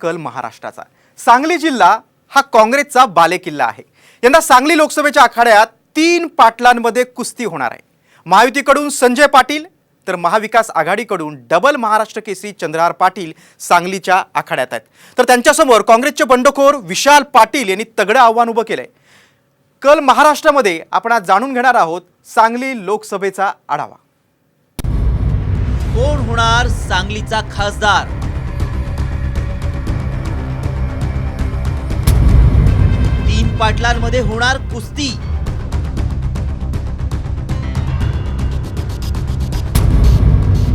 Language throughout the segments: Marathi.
कल महाराष्ट्राचा सांगली जिल्हा हा काँग्रेसचा बालेकिल्ला आहे. यंदा सांगली लोकसभेच्या आखाड्यात तीन पाटलांमध्ये कुस्ती होणार आहे. महायुतीकडून संजय पाटील तर महाविकास आघाडीकडून डबल महाराष्ट्र केसरी चंद्रहार पाटील सांगलीच्या आखाड्यात आहेत. तर त्यांच्यासमोर काँग्रेसचे बंडखोर विशाल पाटील यांनी तगडं आव्हान उभं केलं आहे कल महाराष्ट्रामध्ये आपण आज जाणून घेणार आहोत सांगली लोकसभेचा आढावा. कोण होणार सांगलीचा खासदार? पाटलांमध्ये होणार कुस्ती.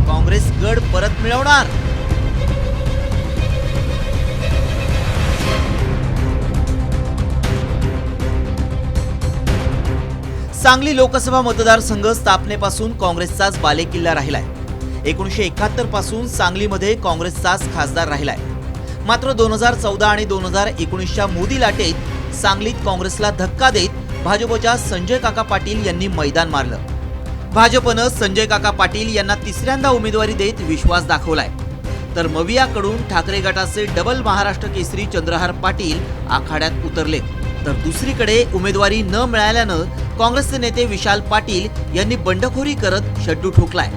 काँग्रेस गड परत मिळवणार. सांगली लोकसभा मतदारसंघ स्थापनेपासून काँग्रेसचाच बालेकिल्ला राहिलाय. एकोणीसशे एकाहत्तरपासून सांगलीमध्ये काँग्रेसचाच खासदार राहिलाय. मात्र दोन हजार चौदा आणि दोन हजार एकोणीसच्या मोदी लाटेत सांगलीत काँग्रेसला धक्का देत भाजपच्या संजय काका पाटील यांनी मैदान मारलं. भाजपनं संजय काका पाटील यांना तिसऱ्यांदा उमेदवारी देत विश्वास दाखवलाय. तर मवियाकडून ठाकरे गटाचे डबल महाराष्ट्र केसरी चंद्रहार पाटील आखाड्यात उतरले. तर दुसरीकडे उमेदवारी न मिळाल्यानं काँग्रेसचे नेते विशाल पाटील यांनी बंडखोरी करत शड्डू ठोकलाय.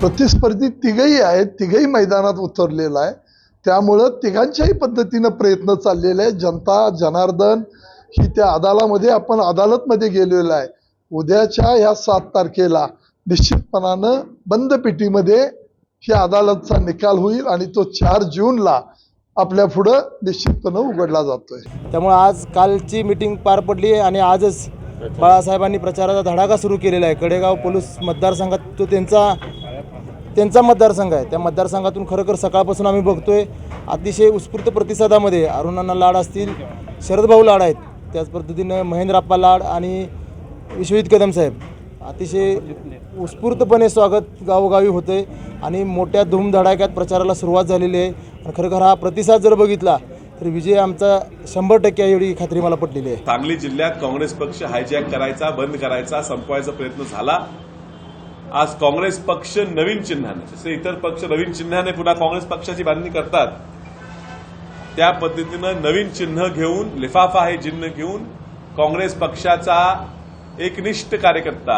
प्रतिस्पर्धी तिघही आहेत तिघही मैदानात उतरलेला आहे. त्यामुळं तिघांच्याही पद्धतीनं प्रयत्न चाललेले आहे जनता जनार्दन ही त्या अदालामध्ये आपण अदालतमध्ये गेलेलो आहे. उद्याच्या ह्या सात तारखेला निश्चितपणानं बंद पेटीमध्ये ही अदालतचा निकाल होईल आणि तो चार जूनला आपल्या पुढं निश्चितपणे उघडला जातोय. त्यामुळे आज कालची मीटिंग पार पडली आहे आणि आजच बाळासाहेबांनी प्रचाराचा धडाका सुरू केलेला आहे. कडेगाव पोलीस मतदारसंघात तो त्यांचा त्यांचा मतदारसंघ आहे. त्या मतदारसंघातून खरोखर सकाळपासून आम्ही बघतोय अतिशय उत्स्फूर्त प्रतिसादामध्ये अरुणांना लाड असतील शरदभाऊ लाड आहेत. त्याच पद्धतीनं महेंद्रप्पा लाड आणि विश्वजित कदम साहेब. अतिशय उत्स्फूर्तपणे स्वागत गावोगावी होते आणि मोठ्या धूमधडाक्यात प्रचाराला सुरुवात झालेली आहे. आणि खरोखर हा प्रतिसाद जर बघितला तर विजय आमचा शंभर टक्के एवढी खात्री मला पटलेली आहे. सांगली जिल्ह्यात काँग्रेस पक्ष हायजॅक करायचा बंद करायचा संपवायचा प्रयत्न झाला. आज काँग्रेस पक्ष नवीन चिन्हाने जसे इतर पक्ष नवीन चिन्हाने पुन्हा काँग्रेस पक्षाची बांधणी करतात त्या पद्धतीनं नवीन चिन्ह घेऊन लिफाफा हे चिन्ह घेऊन काँग्रेस पक्षाचा एकनिष्ठ कार्यकर्ता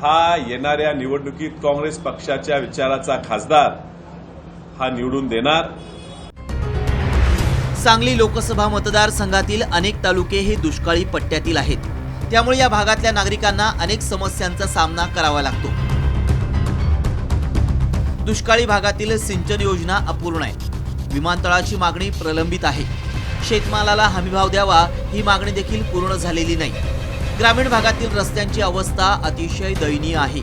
हा येणाऱ्या निवडणुकीत काँग्रेस पक्षाच्या विचाराचा खासदार हा निवडून देणार. सांगली लोकसभा मतदारसंघातील अनेक तालुके हे दुष्काळी पट्ट्यातील आहेत. त्यामुळे या भागातल्या नागरिकांना अनेक समस्यांचा सामना करावा लागतो. दुष्काळी भागातील सिंचन योजना अपूर्ण आहे. विमानतळाची मागणी प्रलंबित आहे. शेतमालाला हमीभाव द्यावा ही मागणी देखील पूर्ण झालेली नाही. ग्रामीण भागातील रस्त्यांची अवस्था अतिशय दयनीय आहे.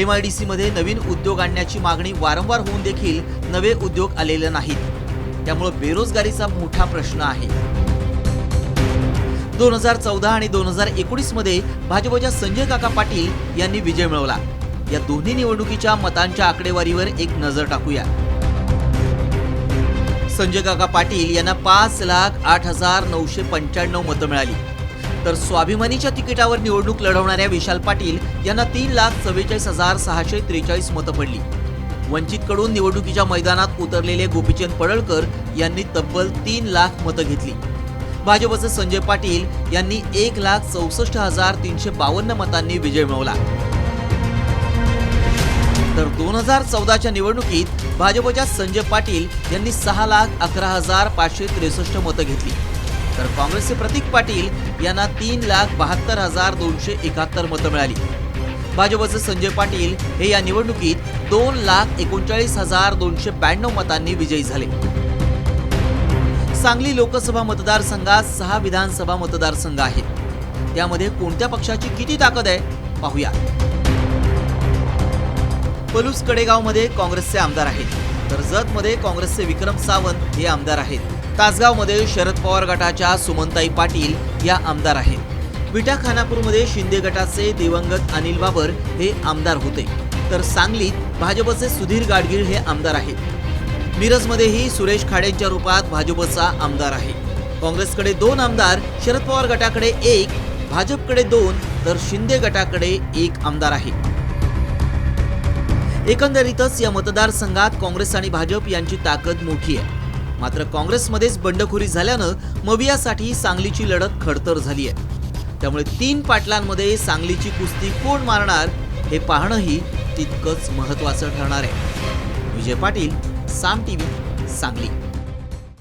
एम आय डी सीमध्ये नवीन उद्योग आणण्याची मागणी वारंवार होऊन देखील नवे उद्योग आलेले नाहीत. त्यामुळे बेरोजगारीचा मोठा प्रश्न आहे. दोन हजार चौदा आणि दोन हजार एकोणीसमध्ये भाजपच्या संजय काका पाटील यांनी विजय मिळवला. या दोन्ही निवडणुकीच्या मतांच्या आकडेवारीवर एक नजर टाकूया. संजय काका पाटील यांना पाच लाख आठ हजार नऊशे पंच्याण्णव मतं मिळाली. तर स्वाभिमानीच्या तिकिटावर निवडणूक लढवणाऱ्या विशाल पाटील यांना तीन लाख चव्वेचाळीस हजार सहाशे त्रेचाळीस मतं पडली. वंचितकडून निवडणुकीच्या मैदानात उतरलेले गोपीचंद पडळकर यांनी तब्बल तीन लाख मतं घेतली. भाजपचे संजय पाटील यांनी एक लाख चौसष्ट हजार तीनशे बावन्न मतांनी विजय मिळवला. तर दोन हजार चौदाच्या निवडणुकीत भाजपच्या संजय पाटील यांनी सहा लाख अकरा हजार पाचशे त्रेसष्ट मतं घेतली. तर काँग्रेसचे प्रतीक पाटील यांना तीन लाख बहात्तर हजार दोनशे एकाहत्तर मतं मिळाली. भाजपचे संजय पाटील हे या निवडणुकीत दोन लाख एकोणचाळीस हजार दोनशे ब्याण्णव मतांनी विजयी झाले. सांगली लोकसभा मतदारसंघात सहा विधानसभा मतदारसंघ आहेत. त्यामध्ये कोणत्या पक्षाची किती ताकद आहे? पाहूया. पलूस कडेगावमध्ये काँग्रेसचे आमदार आहेत. तर जतमध्ये काँग्रेसचे विक्रम सावंत हे आमदार आहेत. तासगावमध्ये शरद पवार गटाच्या सुमनताई पाटील या आमदार आहेत. विटा खानापूरमध्ये शिंदे गटाचे दिवंगत अनिल बाबर हे आमदार होते. तर सांगलीत भाजपचे सुधीर गाडगीळ हे आमदार आहेत. मिरजमध्येही सुरेश खाडेंच्या रूपात भाजपचा आमदार आहे. काँग्रेसकडे दोन आमदार शरद पवार गटाकडे एक भाजपकडे दोन तर शिंदे गटाकडे एक आमदार आहे. एकंदरीतच या मतदारसंघात काँग्रेस आणि भाजप यांची ताकद मोठी आहे. मात्र काँग्रेसमध्येच बंडखोरी झाल्यानं मवियासाठी सांगलीची लढत खडतर झाली आहे. त्यामुळे तीन पाटलांमध्ये सांगलीची कुस्ती कोण मारणार हे पाहणंही तितकंच महत्त्वाचं ठरणार आहे. विजय पाटील साम टीव्ही सांगली.